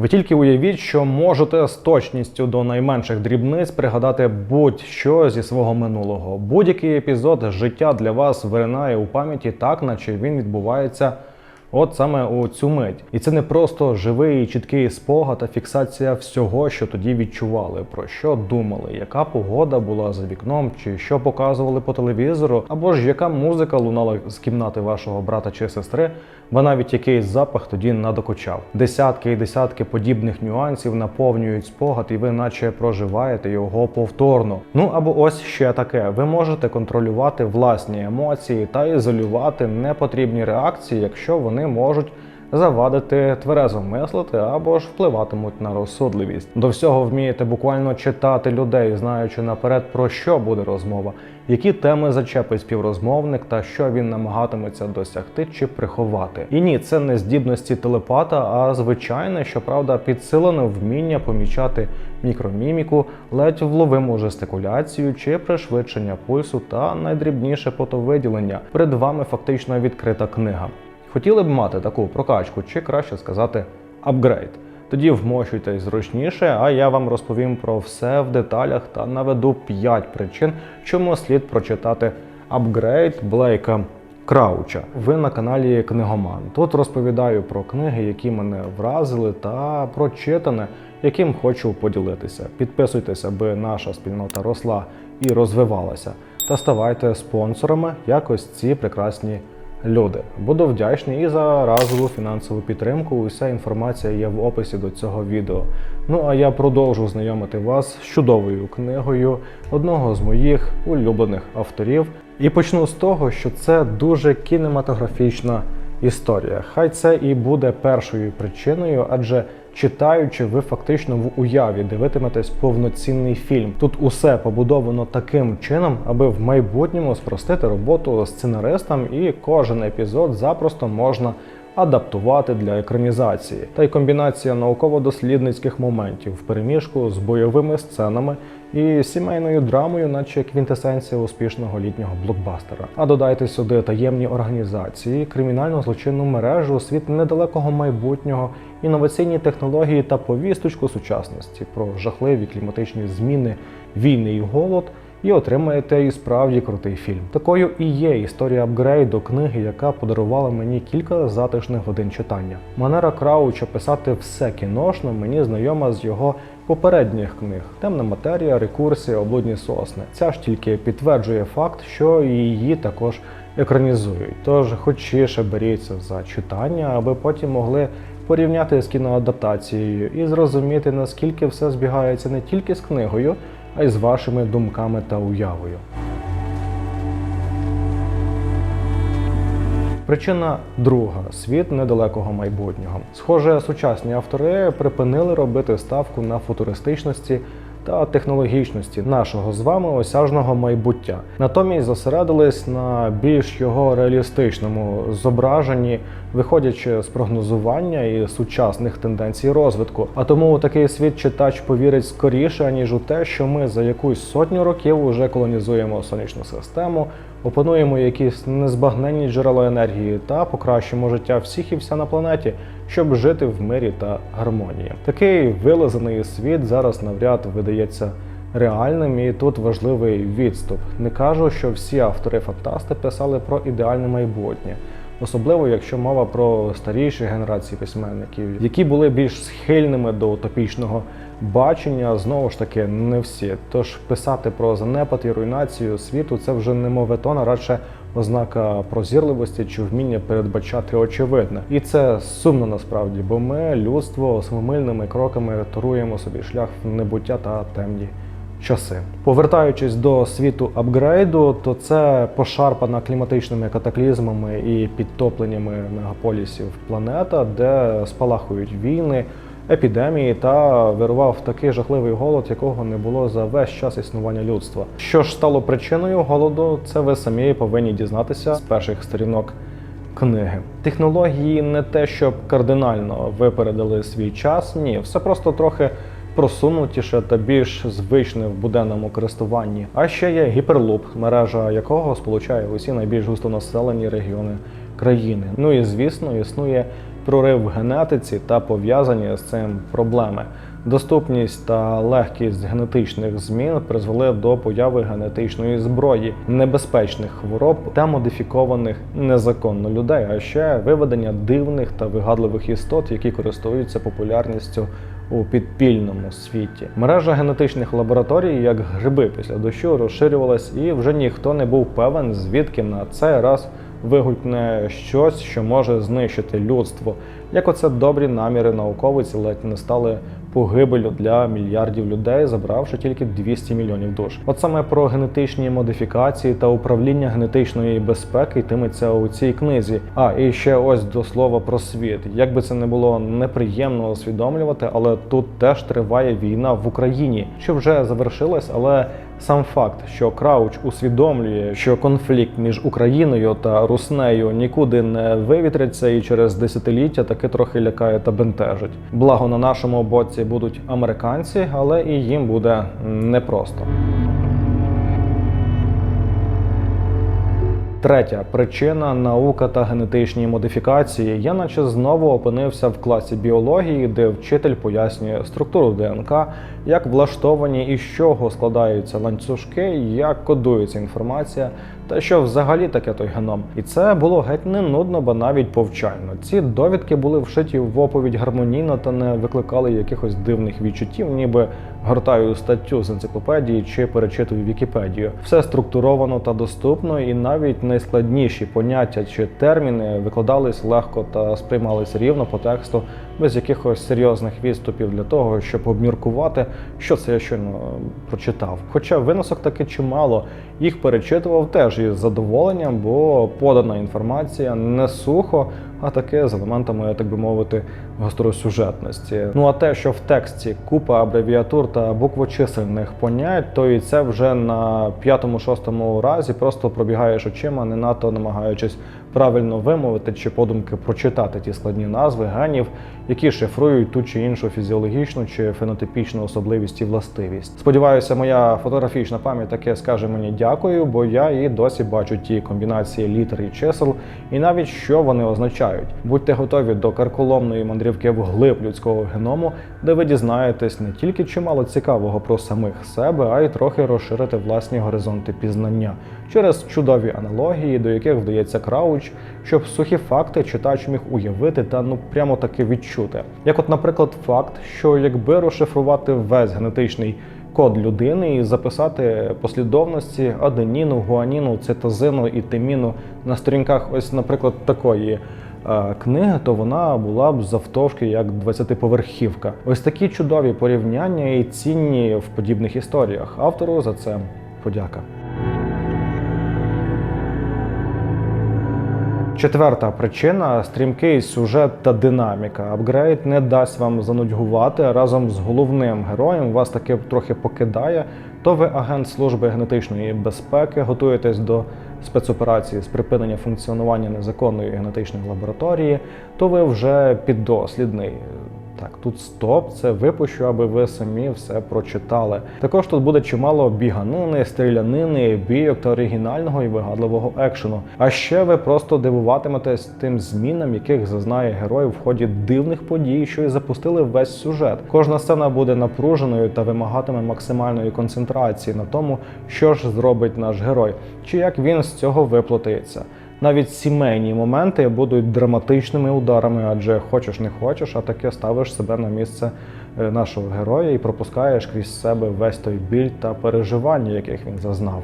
Ви тільки уявіть, що можете з точністю до найменших дрібниць пригадати будь-що зі свого минулого. Будь-який епізод життя для вас виринає у пам'яті так, наче він відбувається. От саме у цю мить, і це не просто живий чіткий спогад, а фіксація всього, що тоді відчували, про що думали, яка погода була за вікном, чи що показували по телевізору, або ж яка музика лунала з кімнати вашого брата чи сестри, бо навіть якийсь запах тоді надокучав. Десятки і десятки подібних нюансів наповнюють спогад, і ви наче проживаєте його повторно. Ну або ось ще таке: ви можете контролювати власні емоції та ізолювати непотрібні реакції, якщо вони можуть завадити тверезо мислити або ж впливатимуть на розсудливість. До всього вмієте буквально читати людей, знаючи наперед про що буде розмова, які теми зачепить співрозмовник та що він намагатиметься досягти чи приховати. І ні, це не здібності телепата, а звичайне, щоправда, підсилене вміння помічати мікроміміку, ледь вловиму жестикуляцію чи пришвидшення пульсу та найдрібніше потовиділення. Перед вами фактично відкрита книга. Хотіли б мати таку прокачку, чи краще сказати апгрейд. Тоді вмощуйтесь зручніше, а я вам розповім про все в деталях та наведу 5 причин, чому слід прочитати апгрейд Блейка Крауча. Ви на каналі Книгоман. Тут розповідаю про книги, які мене вразили, та про читане, яким хочу поділитися. Підписуйтесь, аби наша спільнота росла і розвивалася. Та ставайте спонсорами якось ці прекрасні люди. Буду вдячний і за разову фінансову підтримку. Уся інформація є в описі до цього відео. Ну а я продовжу знайомити вас з чудовою книгою одного з моїх улюблених авторів. І почну з того, що це дуже кінематографічна історія. Хай це і буде першою причиною, адже читаючи, ви фактично в уяві дивитиметесь повноцінний фільм. Тут усе побудовано таким чином, аби в майбутньому спростити роботу сценаристам, і кожен епізод запросто можна адаптувати для екранізації. Та й комбінація науково-дослідницьких моментів в переміжку з бойовими сценами і сімейною драмою, наче квінтесенція успішного літнього блокбастера. А додайте сюди таємні організації, кримінальну злочинну мережу, світ недалекого майбутнього, інноваційні технології та повісточку сучасності про жахливі кліматичні зміни, війни і голод. І отримаєте і справді крутий фільм. Такою і є історія апгрейду книги, яка подарувала мені кілька затишних годин читання. Манера Крауча писати все кіношно мені знайома з його попередніх книг: темна матерія, рекурсія, облудні сосни. Ця ж тільки підтверджує факт, що її також екранізують. Тож хочіше беріться за читання, аби потім могли порівняти з кіноадаптацією і зрозуміти наскільки все збігається не тільки з книгою а й з вашими думками та уявою. Причина друга світ недалекого майбутнього. Схоже, сучасні автори припинили робити ставку на футуристичності та технологічності нашого з вами осяжного майбуття. Натомість зосередились на більш його реалістичному зображенні, виходячи з прогнозування і сучасних тенденцій розвитку. А тому у такий світ читач повірить скоріше, аніж у те, що ми за якусь сотню років уже колонізуємо сонячну систему, опануємо якісь незбагненні джерела енергії та покращимо життя всіх і вся на планеті, щоб жити в мирі та гармонії. Такий вилазений світ зараз навряд видається реальним, і тут важливий відступ. Не кажу, що всі автори фантасти писали про ідеальне майбутнє. Особливо, якщо мова про старіші генерації письменників, які були більш схильними до утопічного бачення, знову ж таки, не всі. Тож писати про занепад і руйнацію світу це вже не моветон, а радше ознака прозірливості чи вміння передбачати очевидне. І це сумно насправді, бо ми, людство, самомильними кроками торуємо собі шлях в небуття та темні часи. Повертаючись до світу апгрейду, то це пошарпана кліматичними катаклізмами і підтопленнями мегаполісів планета, де спалахують війни. Епідемії та вирував такий жахливий голод, якого не було за весь час існування людства. Що ж стало причиною голоду, це ви самі повинні дізнатися з перших сторінок книги. Технології не те, щоб кардинально випередили свій час. Ні, все просто трохи просунутіше та більш звичне в буденному користуванні. А ще є гіперлуп, мережа якого сполучає усі найбільш густонаселені регіони країни. Ну і звісно, існує прорив в генетиці та пов'язані з цим проблеми. Доступність та легкість генетичних змін призвели до появи генетичної зброї, небезпечних хвороб та модифікованих незаконно людей, а ще виведення дивних та вигадливих істот, які користуються популярністю у підпільному світі. Мережа генетичних лабораторій, як гриби після дощу, розширювалась, і вже ніхто не був певен, звідки на цей раз вигулькне щось, що може знищити людство. Як оце добрі наміри науковиці ледь не стали погибелю для мільярдів людей, забравши тільки 200 мільйонів душ. От саме про генетичні модифікації та управління генетичної безпеки йтиметься у цій книзі. А і ще ось до слова про світ. Як би це не було неприємно усвідомлювати, але тут теж триває війна в Україні, що вже завершилась, але Сам факт, що Крауч усвідомлює, що конфлікт між Україною та Руснею нікуди не вивітриться, і через десятиліття таки трохи лякає та бентежить. Благо на нашому боці будуть американці, але і їм буде непросто. Третя причина наука та генетичні модифікації. Я наче знову опинився в класі біології, де вчитель пояснює структуру ДНК, як влаштовані і з чого складаються ланцюжки, як кодується інформація, та що взагалі таке той геном. І це було геть не нудно, бо навіть повчально. Ці довідки були вшиті в оповідь гармонійно та не викликали якихось дивних відчуттів, ніби гортаю статтю з енциклопедії чи перечитую Вікіпедію. Все структуровано та доступно, і навіть найскладніші поняття чи терміни викладались легко та сприймались рівно по тексту, без якихось серйозних відступів для того, щоб обміркувати, що це я щойно прочитав. Хоча виносок таки чимало, їх перечитував теж із задоволенням, бо подана інформація не сухо, а таке з елементами, так би мовити, гостросюжетності. Ну а те, що в тексті купа абревіатур та буквочисельних понять, то і це вже на п'ятому-шостому разі просто пробігаєш очима, не надто намагаючись правильно вимовити чи подумки прочитати ті складні назви генів, які шифрують ту чи іншу фізіологічну чи фенотипічну особливість і властивість. Сподіваюся, моя фотографічна пам'ять таке скаже мені дякую, бо я і досі бачу ті комбінації літер і чисел, і навіть що вони означають. Будьте готові до карколомної мандрівки вглиб людського геному, де ви дізнаєтесь не тільки чимало цікавого про самих себе, а й трохи розширити власні горизонти пізнання через чудові аналогії, до яких вдається крауч, щоб сухі факти читач міг уявити та ну прямо таки відчути. Як, от, наприклад, факт, що якби розшифрувати весь генетичний код людини і записати послідовності аденіну, гуаніну, цитозину і тиміну на сторінках, ось, наприклад, такої. е, Книги, то вона була б завтовшки як 20-поверхівка. Ось такі чудові порівняння і цінні в подібних історіях. Автору за це подяка. Четверта причина стрімкий сюжет та динаміка. Апгрейд не дасть вам занудьгувати разом з головним героєм. Вас таки трохи покидає. То ви агент служби генетичної безпеки, готуєтесь до спецоперації з припинення функціонування незаконної генетичної лабораторії, то ви вже піддослідний. Так, тут стоп, це випущу, аби ви самі все прочитали. Також тут буде чимало біганини, стрілянини, бійок та оригінального і вигадливого екшену. А ще ви просто дивуватиметесь тим змінам, яких зазнає герой в ході дивних подій, що і запустили весь сюжет. Кожна сцена буде напруженою та вимагатиме максимальної концентрації на тому, що ж зробить наш герой, чи як він з цього виплутається. Навіть сімейні моменти будуть драматичними ударами, адже хочеш не хочеш, а таке ставиш себе на місце е, нашого героя і пропускаєш крізь себе весь той біль та переживання, яких він зазнав.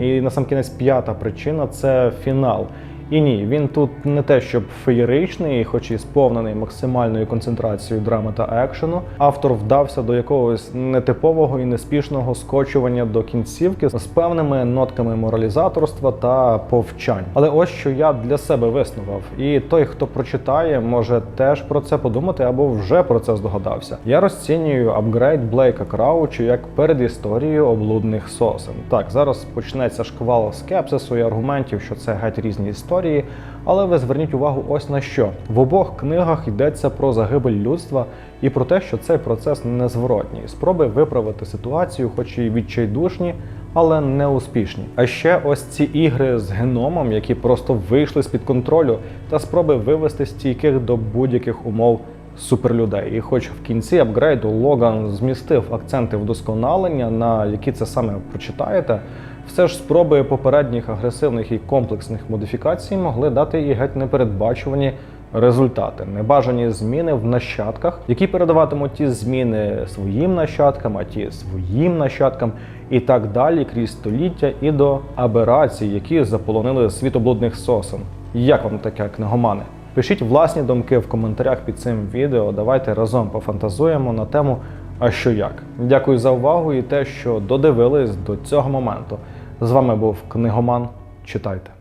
І насамкінець п'ята причина це фінал. І ні, він тут не те, щоб феєричний, хоч і сповнений максимальною концентрацією драми та екшену. Автор вдався до якогось нетипового і неспішного скочування до кінцівки з певними нотками моралізаторства та повчань. Але ось що я для себе виснував. І той, хто прочитає, може теж про це подумати або вже про це здогадався. Я розцінюю апгрейд Блейка Краучу як передісторію облудних сосен. Так, зараз почнеться шквал скепсису і аргументів, що це геть різні історії. Але ви зверніть увагу ось на що в обох книгах йдеться про загибель людства і про те, що цей процес незворотній. Спроби виправити ситуацію, хоч і відчайдушні, але не успішні. А ще ось ці ігри з геномом, які просто вийшли з-під контролю, та спроби вивести стійких до будь-яких умов суперлюдей. І хоч в кінці апгрейду Логан змістив акценти вдосконалення, на які це саме прочитаєте, все ж спроби попередніх агресивних і комплексних модифікацій могли дати і геть непередбачувані результати, небажані зміни в нащадках, які передаватимуть ті зміни своїм нащадкам, а ті своїм нащадкам, і так далі крізь століття і до аберацій, які заполонили світоблудних сосен. Як вам таке книгомани? Пишіть власні думки в коментарях під цим відео. Давайте разом пофантазуємо на тему А що як. Дякую за увагу і те, що додивились до цього моменту. З вами був книгоман. Читайте.